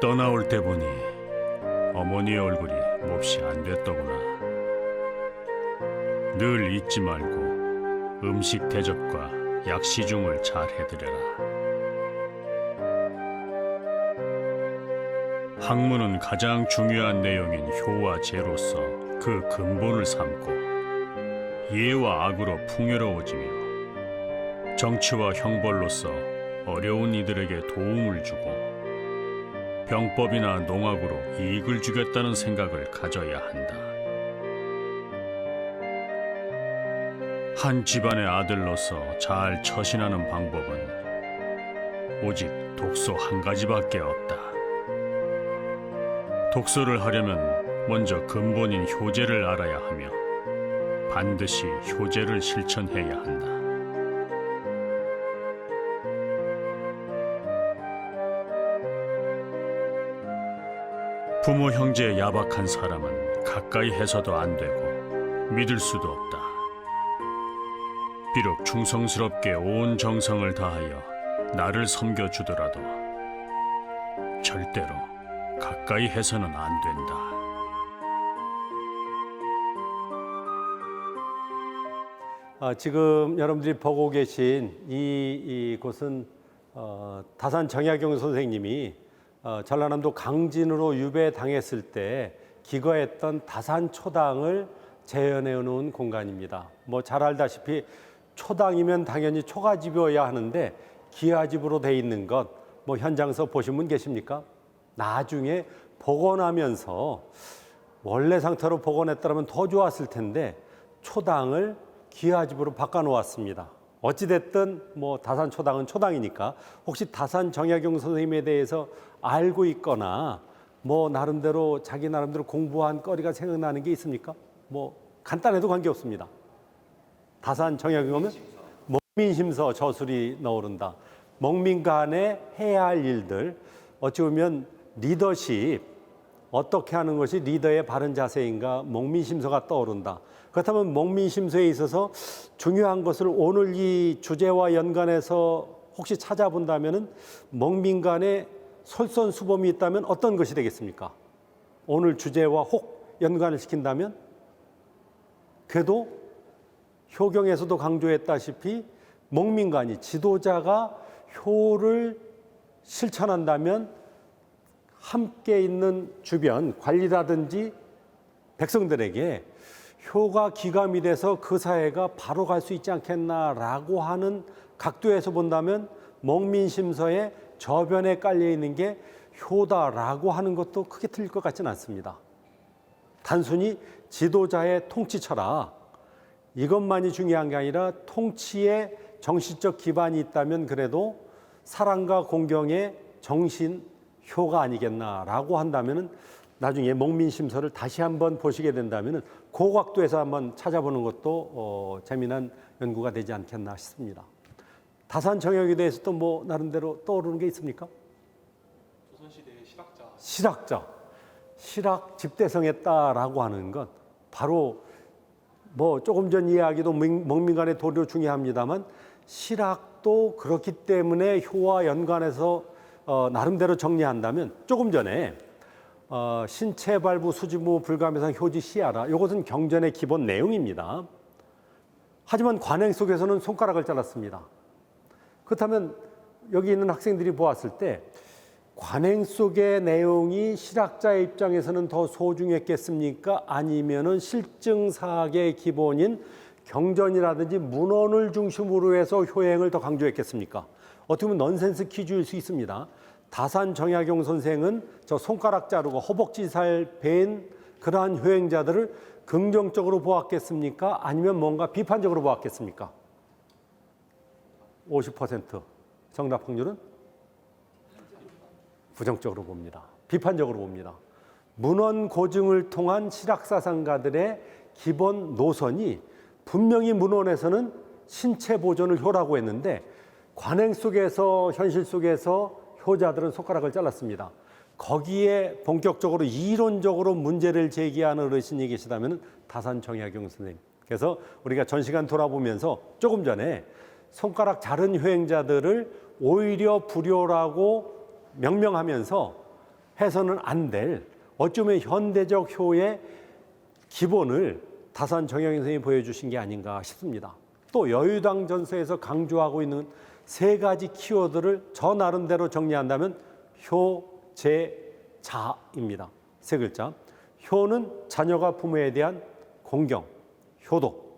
떠나올 때 보니 어머니의 얼굴이 몹시 안 됐더구나. 늘 잊지 말고 음식 대접과 약 시중을 잘 해드려라. 학문은 가장 중요한 내용인 효와 재로서 그 근본을 삼고 예와 악으로 풍요로워지며 정치와 형벌로서 어려운 이들에게 도움을 주고 병법이나 농악으로 이익을 주겠다는 생각을 가져야 한다. 한 집안의 아들로서 잘 처신하는 방법은 오직 독소 한 가지밖에 없다. 독소를 하려면 먼저 근본인 효제를 알아야 하며 반드시 효제를 실천해야 한다. 부모 형제의 야박한 사람은 가까이 해서도 안 되고 믿을 수도 없다. 비록 충성스럽게 온 정성을 다하여 나를 섬겨주더라도 절대로 가까이 해서는 안 된다. 아, 지금 여러분들이 보고 계신 이, 이 곳은 어, 다산 정약용 선생님이 어, 전라남도 강진으로 유배당했을 때 기거했던 다산 초당을 재현해 놓은 공간입니다. 뭐 잘 알다시피 초당이면 당연히 초가집이어야 하는데 기아집으로 돼 있는 것 뭐 현장서 보신 분 계십니까? 나중에 복원하면서 원래 상태로 복원했더라면 더 좋았을 텐데 초당을 기아집으로 바꿔 놓았습니다. 어찌됐든 뭐 다산 초당은 초당이니까 혹시 다산 정약용 선생님에 대해서 알고 있거나 뭐 나름대로 자기 나름대로 공부한 거리가 생각나는 게 있습니까? 뭐 간단해도 관계없습니다. 다산 정약용 하면 먹민심서 저술이 나오른다. 먹민 간에 해야 할 일들 어찌 보면 리더십 어떻게 하는 것이 리더의 바른 자세인가 먹민심서가 떠오른다. 그렇다면 먹민심서에 있어서 중요한 것을 오늘 이 주제와 연관해서 혹시 찾아본다면은 먹민 간에 솔선수범이 있다면 어떤 것이 되겠습니까? 오늘 주제와 혹 연관을 시킨다면 그래도 효경에서도 강조했다시피 먹민간이 지도자가 효를 실천한다면 함께 있는 주변 관리라든지 백성들에게 효가 기감이 돼서 그 사회가 바로 갈 수 있지 않겠나라고 하는 각도에서 본다면 먹민심서의 저변에 깔려 있는 게 효다라고 하는 것도 크게 틀릴 것 같지는 않습니다. 단순히 지도자의 통치 철학 이것만이 중요한 게 아니라 통치의 정신적 기반이 있다면 그래도 사랑과 공경의 정신 효가 아니겠나라고 한다면은 나중에 목민 심서를 다시 한번 보시게 된다면은 고각도에서 한번 찾아보는 것도 어, 재미난 연구가 되지 않겠나 싶습니다. 다산 정역에 대해서 또 뭐 나름대로 떠오르는 게 있습니까? 조선시대의 실학자 실학자, 실학 집대성했다라고 하는 것 바로 뭐 조금 전 이야기도 명- 먹민간의 도료 중요합니다만 실학도 그렇기 때문에 효와 연관해서 어, 나름대로 정리한다면 조금 전에 어, 신체 발부 수지무 불감해상 효지 시하라 이것은 경전의 기본 내용입니다. 하지만 관행 속에서는 손가락을 잘랐습니다. 그렇다면 여기 있는 학생들이 보았을 때 관행 속의 내용이 실학자의 입장에서는 더 소중했겠습니까? 아니면은 실증 사학의 기본인 경전이라든지 문헌을 중심으로 해서 효행을 더 강조했겠습니까? 어떻게 보면 넌센스 퀴즈일 수 있습니다. 다산 정약용 선생은 저 손가락 자르고 허벅지 살 벤 그러한 효행자들을 긍정적으로 보았겠습니까? 아니면 뭔가 비판적으로 보았겠습니까? 50% 정답 확률은 부정적으로 봅니다. 비판적으로 봅니다. 문헌 고증을 통한 실학사상가들의 기본 노선이 분명히 문헌에서는 신체 보존을 효라고 했는데 관행 속에서 현실 속에서 효자들은 손가락을 잘랐습니다. 거기에 본격적으로 이론적으로 문제를 제기하는 어르신이 계시다면 다산 정약용 선생님. 그래서 우리가 전 시간 돌아보면서 조금 전에 손가락 자른 효행자들을 오히려 불효라고 명명하면서 해서는 안 될 어쩌면 현대적 효의 기본을 다산 정영 선생님이 보여주신 게 아닌가 싶습니다. 또 여유당 전서에서 강조하고 있는 세 가지 키워드를 저 나름대로 정리한다면 효, 제, 자입니다. 세 글자. 효는 자녀가 부모에 대한 공경, 효도.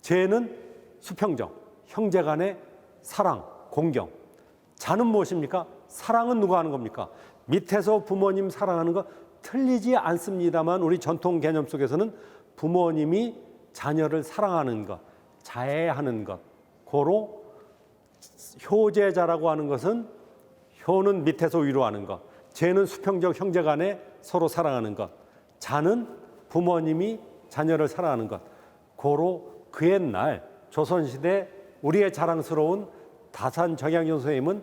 제는 수평적, 형제 간의 사랑, 공경. 자는 무엇입니까? 사랑은 누가 하는 겁니까? 밑에서 부모님 사랑하는 거 틀리지 않습니다만 우리 전통 개념 속에서는 부모님이 자녀를 사랑하는 것, 자애하는 것, 고로 효제자라고 하는 것은 효는 밑에서 위로 하는 것, 제는 수평적 형제 간에 서로 사랑하는 것, 자는 부모님이 자녀를 사랑하는 것. 고로 그 옛날 조선시대 우리의 자랑스러운 다산 정양현 선생님은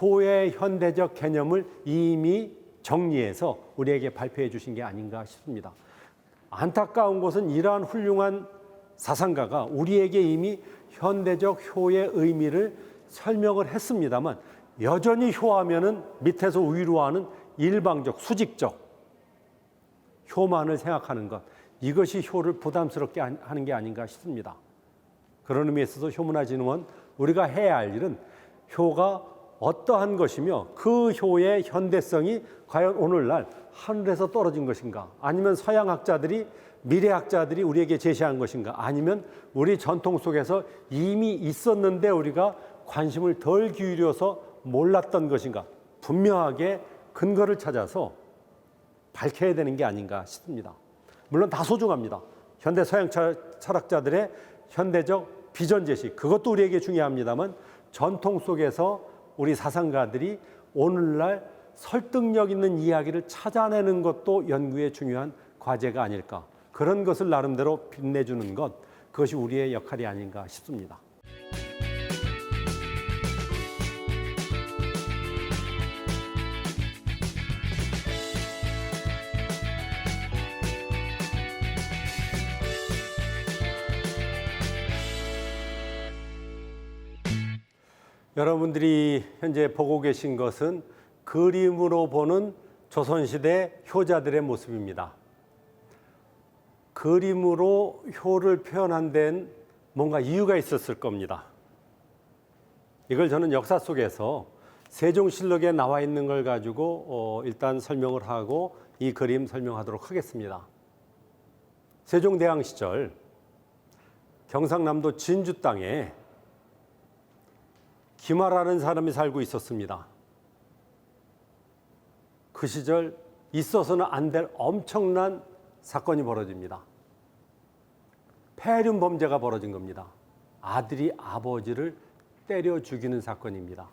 효의 현대적 개념을 이미 정리해서 우리에게 발표해 주신 게 아닌가 싶습니다. 안타까운 것은 이러한 훌륭한 사상가가 우리에게 이미 현대적 효의 의미를 설명을 했습니다만 여전히 효하면은 밑에서 위로 하는 일방적 수직적 효만을 생각하는 것 이것이 효를 부담스럽게 하는 게 아닌가 싶습니다. 그런 의미에서 효문화진흥원 우리가 해야 할 일은 효가 어떠한 것이며 그 효의 현대성이 과연 오늘날 하늘에서 떨어진 것인가 아니면 서양 학자들이 미래 학자들이 우리에게 제시한 것인가 아니면 우리 전통 속에서 이미 있었는데 우리가 관심을 덜 기울여서 몰랐던 것인가 분명하게 근거를 찾아서 밝혀야 되는 게 아닌가 싶습니다. 물론 다 소중합니다. 현대 서양 철학자들의 현대적 비전 제시 그것도 우리에게 중요합니다만 전통 속에서 우리 사상가들이 오늘날 설득력 있는 이야기를 찾아내는 것도 연구의 중요한 과제가 아닐까 그런 것을 나름대로 빛내주는 것 그것이 우리의 역할이 아닌가 싶습니다. 여러분들이 현재 보고 계신 것은 그림으로 보는 조선시대 효자들의 모습입니다. 그림으로 효를 표현한 데는 뭔가 이유가 있었을 겁니다. 이걸 저는 역사 속에서 세종실록에 나와 있는 걸 가지고 어, 일단 설명을 하고 이 그림 설명하도록 하겠습니다. 세종대왕 시절 경상남도 진주 땅에 김하라는 사람이 살고 있었습니다. 그 시절 있어서는 안 될 엄청난 사건이 벌어집니다. 폐륜 범죄가 벌어진 겁니다. 아들이 아버지를 때려 죽이는 사건입니다.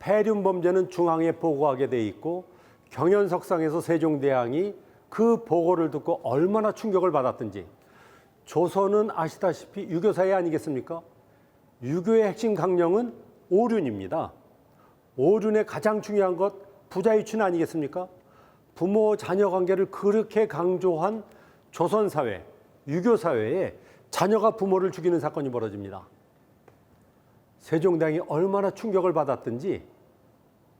폐륜 범죄는 중앙에 보고하게 돼 있고 경연석상에서 세종대왕이 그 보고를 듣고 얼마나 충격을 받았든지 조선은 아시다시피 유교사회 아니겠습니까? 유교의 핵심 강령은 오륜입니다. 오륜의 가장 중요한 것 부자유ችን 아니겠습니까? 부모 자녀 관계를 그렇게 강조한 조선 사회, 유교 사회에 자녀가 부모를 죽이는 사건이 벌어집니다. 세종대왕이 얼마나 충격을 받았든지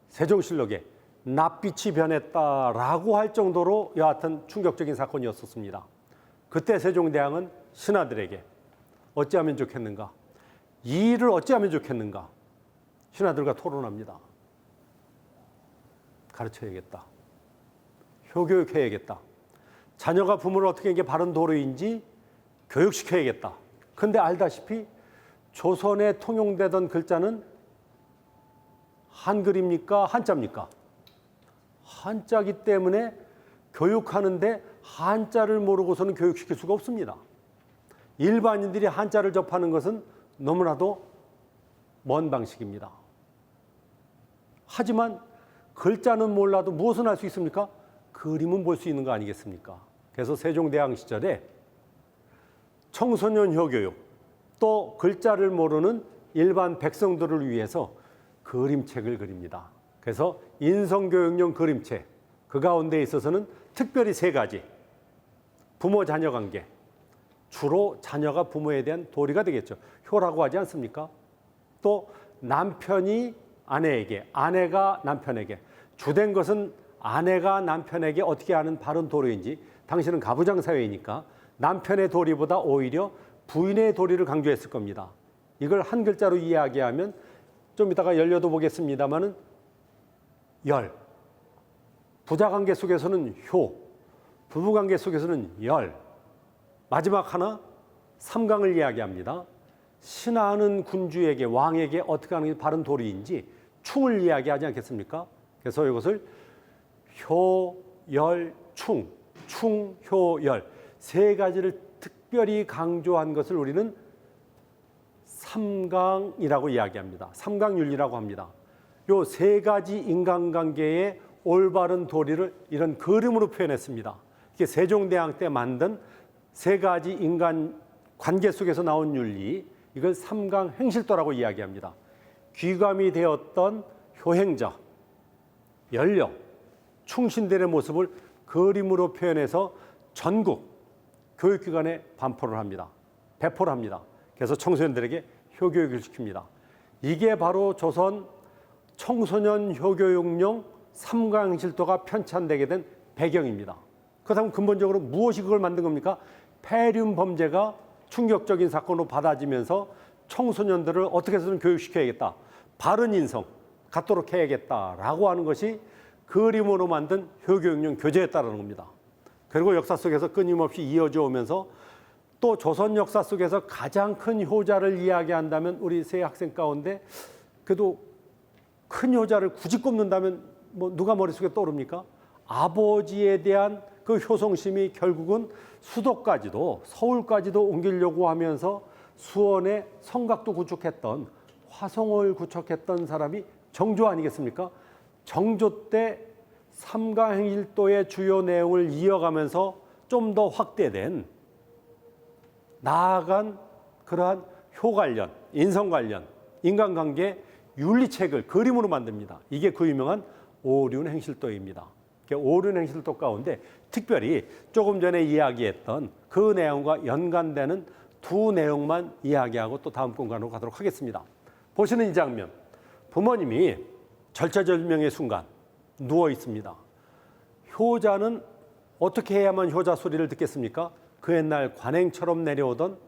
세종실록에 낯빛이 변했다라고 할 정도로 여하튼 충격적인 사건이었었습니다. 그때 세종대왕은 신하들에게 어찌하면 좋겠는가? 이 일을 어찌하면 좋겠는가? 신하들과 토론합니다. 가르쳐야겠다. 효교육해야겠다. 자녀가 부모를 어떻게 이게 바른 도로인지 교육시켜야겠다. 근데 알다시피 조선에 통용되던 글자는 한글입니까? 한자입니까? 한자기 때문에 교육하는데 한자를 모르고서는 교육시킬 수가 없습니다. 일반인들이 한자를 접하는 것은 너무나도 먼 방식입니다. 하지만 글자는 몰라도 무엇은 할수 있습니까? 그림은 볼 수 있는 거 아니겠습니까? 그래서 세종대왕 시절에 청소년 효교육 또 글자를 모르는 일반 백성들을 위해서 그림책을 그립니다. 그래서 인성교육용 그림책 그 가운데 있어서는 특별히 세 가지 부모 자녀 관계 주로 자녀가 부모에 대한 도리가 되겠죠. 효라고 하지 않습니까? 또 남편이 아내에게, 아내가 남편에게 주된 것은 아내가 남편에게 어떻게 하는 바른 도리인지 당신은 가부장 사회이니까 남편의 도리보다 오히려 부인의 도리를 강조했을 겁니다. 이걸 한 글자로 이야기하면 좀 이따가 열려도 보겠습니다만은 열. 부자 관계 속에서는 효. 부부 관계 속에서는 열. 마지막 하나 삼강을 이야기합니다. 신하는 군주에게 왕에게 어떻게 하는 게 바른 도리인지 충을 이야기하지 않겠습니까? 그래서 이것을 효, 열, 충, 충, 효, 열 세 가지를 특별히 강조한 것을 우리는 삼강이라고 이야기합니다. 삼강윤리라고 합니다. 요 세 가지 인간관계의 올바른 도리를 이런 그림으로 표현했습니다. 이게 세종대왕 때 만든 세 가지 인간 관계 속에서 나온 윤리, 이걸 삼강 행실도라고 이야기합니다. 귀감이 되었던 효행자, 연령, 충신들의 모습을 그림으로 표현해서 전국 교육기관에 반포를 합니다. 배포를 합니다. 그래서 청소년들에게 효교육을 시킵니다. 이게 바로 조선 청소년 효교육용 삼강실도가 편찬되게 된 배경입니다. 그렇다면 근본적으로 무엇이 그걸 만든 겁니까? 폐륜 범죄가 충격적인 사건으로 받아지면서 청소년들을 어떻게 해서든 교육시켜야겠다. 바른 인성 갖도록 해야겠다라고 하는 것이 그림으로 만든 효교육용 교재였다는 겁니다. 그리고 역사 속에서 끊임없이 이어져 오면서 또 조선 역사 속에서 가장 큰 효자를 이야기한다면 우리 세 학생 가운데 그래도 큰 효자를 굳이 꼽는다면 뭐 누가 머릿속에 떠오릅니까? 아버지에 대한 그 효성심이 결국은 수도까지도 서울까지도 옮기려고 하면서 수원의 성곽도 구축했던 화성을 구축했던 사람이 정조 아니겠습니까? 정조 때 삼가행일도의 주요 내용을 이어가면서 좀 더 확대된 나아간 그러한 효 관련, 인성 관련, 인간관계 윤리책을 그림으로 만듭니다. 이게 그 유명한 오륜 행실도입니다. 오륜 행실도 가운데 특별히 조금 전에 이야기했던 그 내용과 연관되는 두 내용만 이야기하고 또 다음 공간으로 가도록 하겠습니다. 보시는 이 장면, 부모님이 절체절명의 순간 누워 있습니다. 효자는 어떻게 해야만 효자 소리를 듣겠습니까? 그 옛날 관행처럼 내려오던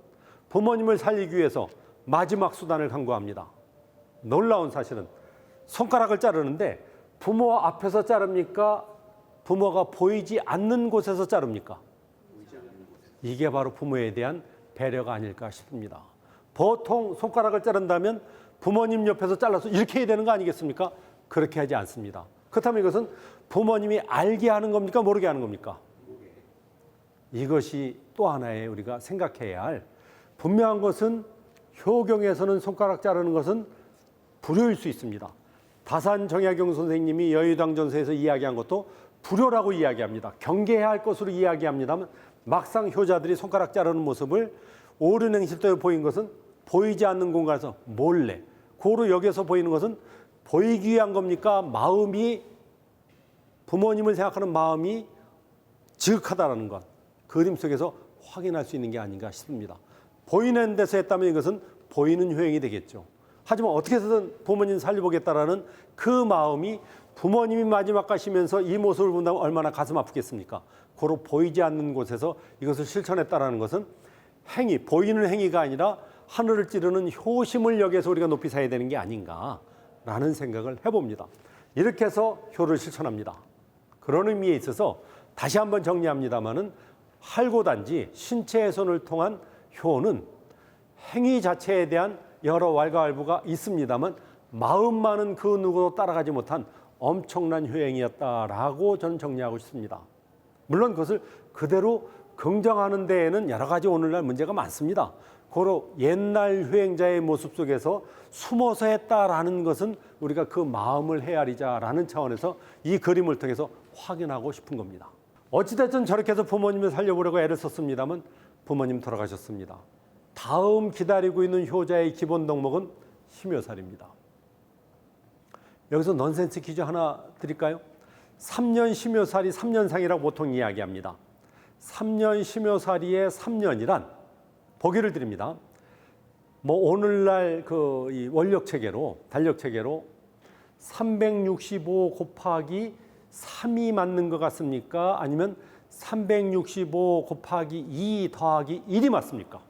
부모님을 살리기 위해서 마지막 수단을 강구합니다. 놀라운 사실은 손가락을 자르는데 부모 앞에서 자릅니까? 부모가 보이지 않는 곳에서 자릅니까? 이게 바로 부모에 대한 배려가 아닐까 싶습니다. 보통 손가락을 자른다면 부모님 옆에서 잘라서 이렇게 해야 되는 거 아니겠습니까? 그렇게 하지 않습니다. 그렇다면 이것은 부모님이 알게 하는 겁니까? 모르게 하는 겁니까? 이것이 또 하나의 우리가 생각해야 할 분명한 것은 효경에서는 손가락 자르는 것은 불효일 수 있습니다. 다산 정약용 선생님이 여의당 전서에서 이야기한 것도 불효라고 이야기합니다. 경계해야 할 것으로 이야기합니다만 막상 효자들이 손가락 자르는 모습을 옳은 행실도에 보인 것은 보이지 않는 공간에서 몰래 고로 여기서 보이는 것은 보이기 위한 겁니까? 마음이 부모님을 생각하는 마음이 지극하다라는 것 그림 속에서 확인할 수 있는 게 아닌가 싶습니다. 보이는 데서 했다면 이것은 보이는 효행이 되겠죠. 하지만 어떻게 해서든 부모님 살려보겠다라는 그 마음이 부모님이 마지막 가시면서 이 모습을 본다면 얼마나 가슴 아프겠습니까? 고로 보이지 않는 곳에서 이것을 실천했다라는 것은 행위, 보이는 행위가 아니라 하늘을 찌르는 효심을 여기서 우리가 높이 사야 되는 게 아닌가라는 생각을 해봅니다. 이렇게 해서 효를 실천합니다. 그런 의미에 있어서 다시 한번 정리합니다마는 할고단지 신체훼손을 통한 효는 행위 자체에 대한 여러 왈가왈부가 있습니다만 마음만은 그 누구도 따라가지 못한 엄청난 효행이었다라고 저는 정리하고 싶습니다. 물론 그것을 그대로 긍정하는 데에는 여러 가지 오늘날 문제가 많습니다. 고로 옛날 효행자의 모습 속에서 숨어서 했다라는 것은 우리가 그 마음을 헤아리자라는 차원에서 이 그림을 통해서 확인하고 싶은 겁니다. 어찌됐든 저렇게 해서 부모님을 살려보려고 애를 썼습니다만 부모님 돌아가셨습니다. 다음 기다리고 있는 효자의 기본 덕목은 심효살입니다. 여기서 넌센스 퀴즈 하나 드릴까요? 3년 심효살이 3년상이라고 보통 이야기합니다. 3년 심효살이의 3년이란 보기를 드립니다. 뭐 오늘날 그 이 원력 체계로 달력 체계로 365 곱하기 3이 맞는 것 같습니까? 아니면 365 곱하기 2 더하기 1이 맞습니까?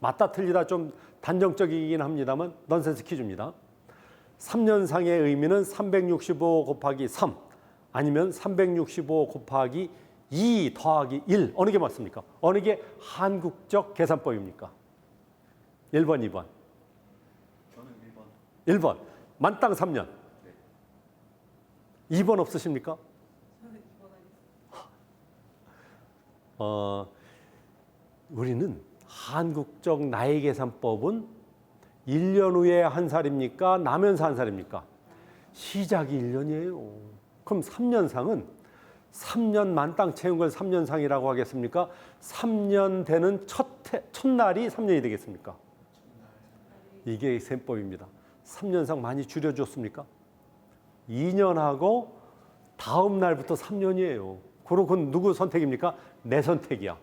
맞다 틀리다 좀 단정적이긴 합니다만 넌센스 퀴즈입니다. 3년상의 의미는 365 곱하기 3 아니면 365 곱하기 2 더하기 1 어느 게 맞습니까? 어느 게 한국적 계산법입니까? 1번, 2번. 저는 1번. 1번. 만땅 3년. 2번 없으십니까? 어, 우리는 한국적 나이 계산법은 1년 후에 한 살입니까? 나면서 한 살입니까? 시작이 1년이에요. 그럼 3년상은 3년 만땅 채운 걸 3년상이라고 하겠습니까? 3년 되는 첫, 해- 첫날이 3년이 되겠습니까? 이게 셈법입니다. 3년상 많이 줄여줬습니까? 2년하고 다음 날부터 3년이에요. 그럼 그건 누구 선택입니까? 내 선택이야.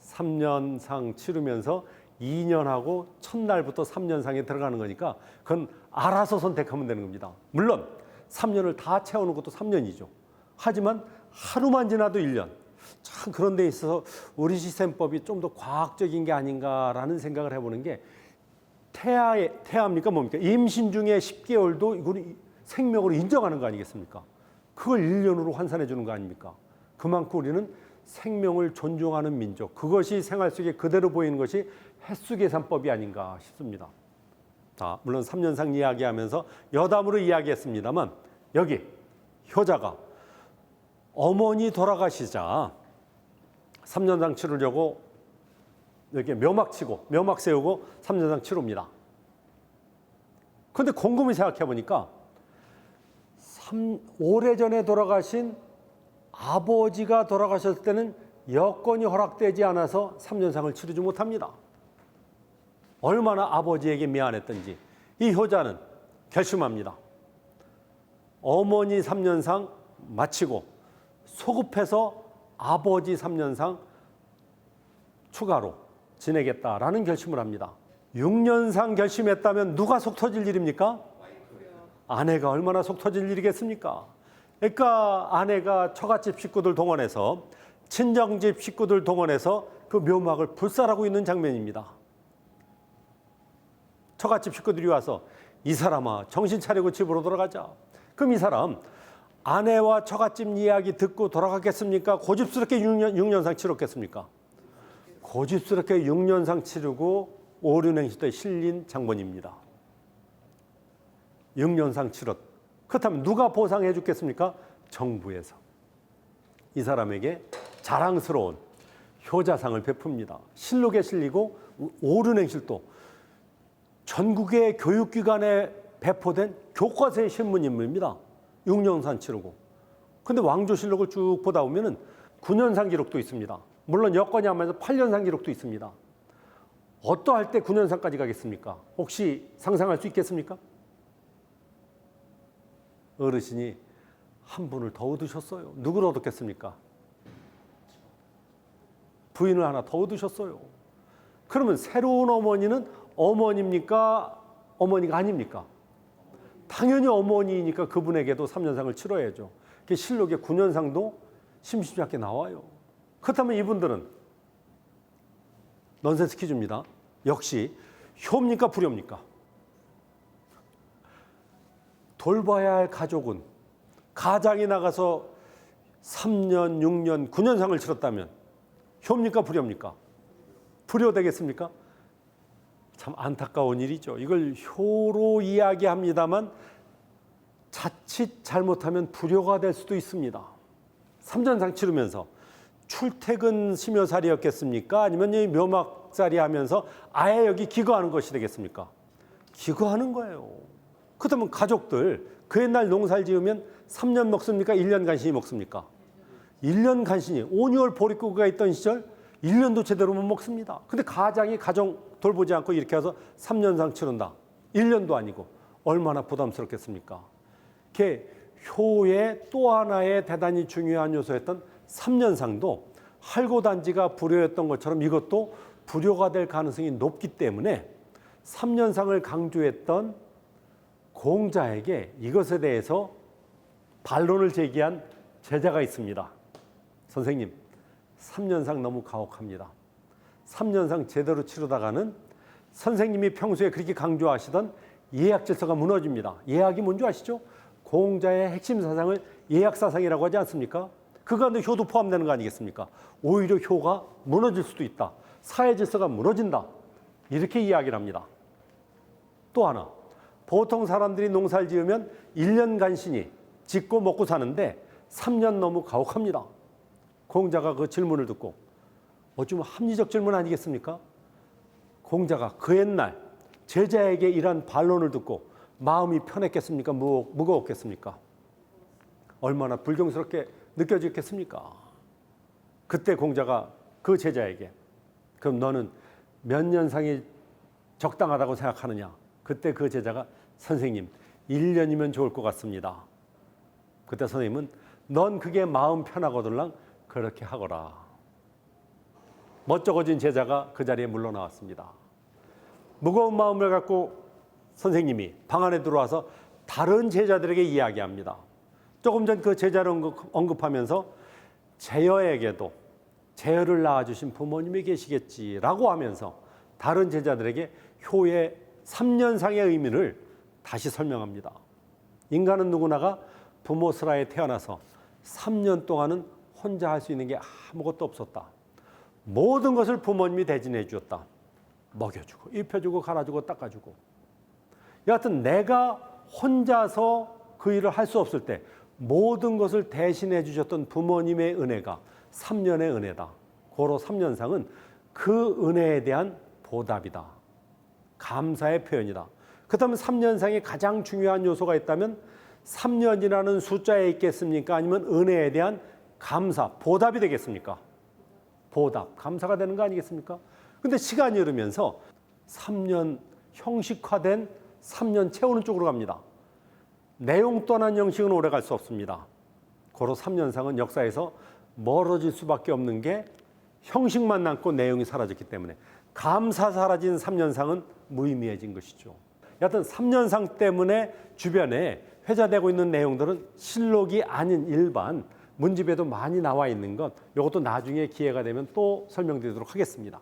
3년상 치르면서 2년하고 첫날부터 3년상에 들어가는 거니까 그건 알아서 선택하면 되는 겁니다. 물론 3년을 다 채우는 것도 3년이죠. 하지만 하루만 지나도 1년. 참 그런 데 있어서 우리 시스템법이 좀 더 과학적인 게 아닌가라는 생각을 해보는 게 태아의 태아입니까 뭡니까? 임신 중에 10개월도 이거는 생명으로 인정하는 거 아니겠습니까? 그걸 1년으로 환산해 주는 거 아닙니까? 그만큼 우리는 생명을 존중하는 민족. 그것이 생활 속에 그대로 보이는 것이 횟수 계산법이 아닌가 싶습니다. 자, 물론 3년상 이야기하면서 여담으로 이야기했습니다만 여기 효자가 어머니 돌아가시자 3년상 치르려고 이렇게 묘막 치고 묘막 세우고 3년상 치릅니다. 그런데 곰곰이 생각해 보니까 오래전에 돌아가신 아버지가 돌아가셨을 때는 여건이 허락되지 않아서 3년상을 치르지 못합니다. 얼마나 아버지에게 미안했던지 이 효자는 결심합니다. 어머니 3년상 마치고 소급해서 아버지 3년상 추가로 지내겠다라는 결심을 합니다. 6년상 결심했다면 누가 속 터질 일입니까? 아내가 얼마나 속 터질 일이겠습니까? 그러니까 아내가 처갓집 식구들 동원해서 친정집 식구들 동원해서 그 묘막을 불살하고 있는 장면입니다. 처갓집 식구들이 와서 이 사람아 정신 차리고 집으로 돌아가자. 그럼 이 사람 아내와 처갓집 이야기 듣고 돌아가겠습니까? 고집스럽게 6년, 6년상 치렀겠습니까? 고집스럽게 6년상 치르고 오륜행시도에 실린 장본입니다. 6년상 치렀. 그렇다면 누가 보상해 주겠습니까? 정부에서. 이 사람에게 자랑스러운 효자상을 베풉니다. 실록에 실리고 오륜행실도 전국의 교육기관에 배포된 교과서의 신문 인물입니다. 6년상 치르고. 근데 왕조실록을 쭉 보다 보면은 9년상 기록도 있습니다. 물론 여건이 하면서 8년상 기록도 있습니다. 어떠할 때 9년상까지 가겠습니까? 혹시 상상할 수 있겠습니까? 어르신이 한 분을 더 얻으셨어요. 누구를 얻었겠습니까? 부인을 하나 더 얻으셨어요. 그러면 새로운 어머니는 어머니입니까? 어머니가 아닙니까? 당연히 어머니이니까 그분에게도 3년상을 치러야죠. 그 실록에 9년상도 심심치 않게 나와요. 그렇다면 이분들은 넌센스 퀴즈입니다. 역시 효입니까 불효입니까? 돌봐야 할 가족은 가장이 나가서 3년, 6년, 9년상을 치렀다면 효입니까 불효입니까? 불효 되겠습니까? 참 안타까운 일이죠. 이걸 효로 이야기합니다만 자칫 잘못하면 불효가 될 수도 있습니다. 3년상 치르면서 출퇴근 심여살이였겠습니까? 아니면 이 묘막살이 하면서 아예 여기 기거하는 것이 되겠습니까? 기거하는 거예요. 그렇다면 가족들 그 옛날 농사를 지으면 3년 먹습니까? 1년 간신히 먹습니까? 1년 간신히 5, 6월 보릿고기가 있던 시절 1년도 제대로 못 먹습니다. 근데 가장이 가정 돌보지 않고 이렇게 해서 3년상 치른다. 1년도 아니고 얼마나 부담스럽겠습니까? 이렇게 효의 또 하나의 대단히 중요한 요소였던 3년상도 할고단지가 불효였던 것처럼 이것도 불효가 될 가능성이 높기 때문에 3년상을 강조했던 공자에게 이것에 대해서 반론을 제기한 제자가 있습니다. 선생님, 3년상 너무 가혹합니다. 3년상 제대로 치르다가는 선생님이 평소에 그렇게 강조하시던 예약 질서가 무너집니다. 예약이 뭔지 아시죠? 공자의 핵심 사상을 예약 사상이라고 하지 않습니까? 그 가운데 효도 포함되는 거 아니겠습니까? 오히려 효가 무너질 수도 있다. 사회 질서가 무너진다. 이렇게 이야기를 합니다. 또 하나, 보통 사람들이 농사를 지으면 1년 간신히 짓고 먹고 사는데 3년 너무 가혹합니다. 공자가 그 질문을 듣고 어쩌면 합리적 질문 아니겠습니까? 공자가 그 옛날 제자에게 이러한 반론을 듣고 마음이 편했겠습니까? 무, 무거웠겠습니까? 얼마나 불경스럽게 느껴졌겠습니까? 그때 공자가 그 제자에게 그럼 너는 몇 년상이 적당하다고 생각하느냐? 그때 그 제자가 선생님 1년이면 좋을 것 같습니다. 그때 선생님은 넌 그게 마음 편하거들랑 그렇게 하거라. 멋쩍어진 제자가 그 자리에 물러나왔습니다. 무거운 마음을 갖고 선생님이 방 안에 들어와서 다른 제자들에게 이야기합니다. 조금 전 그 제자를 언급- 언급 하면서 제여에게도 제여를 낳아주신 부모님이 계시겠지라고 하면서 다른 제자들에게 효의 3년상의 의미를 다시 설명합니다. 인간은 누구나가 부모 슬하에 태어나서 3년 동안은 혼자 할 수 있는 게 아무것도 없었다. 모든 것을 부모님이 대신해 주었다. 먹여주고, 입혀주고, 갈아주고, 닦아주고. 여하튼 내가 혼자서 그 일을 할 수 없을 때 모든 것을 대신해 주셨던 부모님의 은혜가 3년의 은혜다. 고로 3년상은 그 은혜에 대한 보답이다. 감사의 표현이다. 그렇다면 3년상에 가장 중요한 요소가 있다면 3년이라는 숫자에 있겠습니까? 아니면 은혜에 대한 감사, 보답이 되겠습니까? 보답, 감사가 되는 거 아니겠습니까? 근데 시간이 흐르면서 3년 형식화된 3년 채우는 쪽으로 갑니다. 내용 떠난 형식은 오래 갈 수 없습니다. 고로 3년상은 역사에서 멀어질 수밖에 없는 게 형식만 남고 내용이 사라졌기 때문에 감사 사라진 3년상은 무의미해진 것이죠. 여하튼 3년상 때문에 주변에 회자되고 있는 내용들은 실록이 아닌 일반 문집에도 많이 나와 있는 것 이것도 나중에 기회가 되면 또 설명드리도록 하겠습니다.